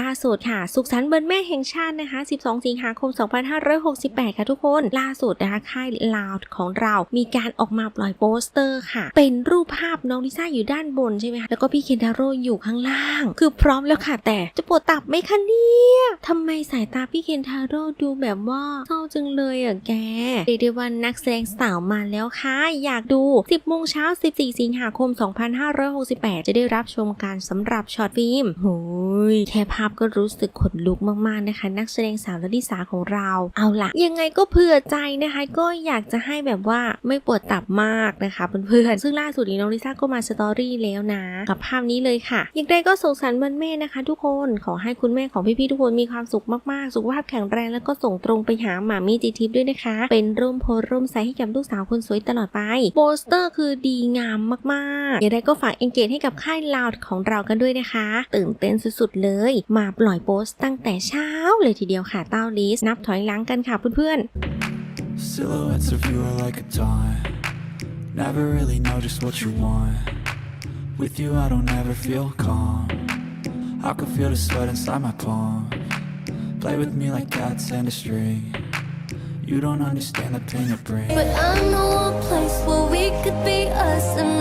ล่าสุดค่ะ สุขสันต์วันแม่แห่งชาตินะคะ 12 สิงหาคม 2568 ค่ะทุกคน ล่าสุดนะคะ ค่ายลาวของเรามีการออกมาปล่อยโปสเตอร์ค่ะ เป็นรูปภาพน้องลิซ่าอยู่ด้านบนใช่ไหมคะ แล้วก็พี่เคนทาโร่อยู่ข้างล่าง คือพร้อมแล้วค่ะ แต่จะปวดตับไหมคะเนี่ยทำไมสายตาพี่เคนทาโร่ดูแบบว่าเศร้าจังเลยอะแกเรียกได้ว่านักแสดงสาวมาแล้วค่ะ อยากดู 10 โมงเช้า 14 สิงหาคม 2568 จะได้รับชมการสำหรับช็อตฟิล์มโหยแค่ภาพก็รู้สึกขนลุกมากๆนะคะ นักแสดงสาวลลิสาของเรา เอาละยังไงก็เผื่อใจนะคะ ก็อยากจะให้แบบว่าไม่ปวดตับมากนะคะเพื่อนๆซึ่งล่าสุดนี้น้องลิซ่าก็มาสตอรี่แล้วนะกับภาพนี้เลยค่ะอย่างไรก็สงสารวันแม่นะคะ ทุกคนขอให้คุณแม่ของพี่ๆทุกคนมีความสุขมากๆ สุขภาพแข็งแรงแล้วก็ส่งตรงไปหาหมามีจีทิพย์ด้วยนะคะ เป็นร่มโพร่มใสให้กับลูกสาวคนสวยตลอดไปโปสเตอร์คือดีงามมากๆอย่างไรก็ฝากเอนเกจให้กับค่ายลาวของเรากันด้วยนะคะ ตื่นเต้นสุดๆเลยมาปล่อยโปสต์ตั้งแต่เช้าเลยทีเดียวค่ะเต้าลิส นับถอยหลังกันค่ะเพื่อนๆ Silhouettes of you are like a taunt. Never really know just what you want. With you, I don't ever feel calm. I can feel the sweat inside my palm. Play with me like cats and a string. You don't understand the pain it brings. But I know a place where we could be us. I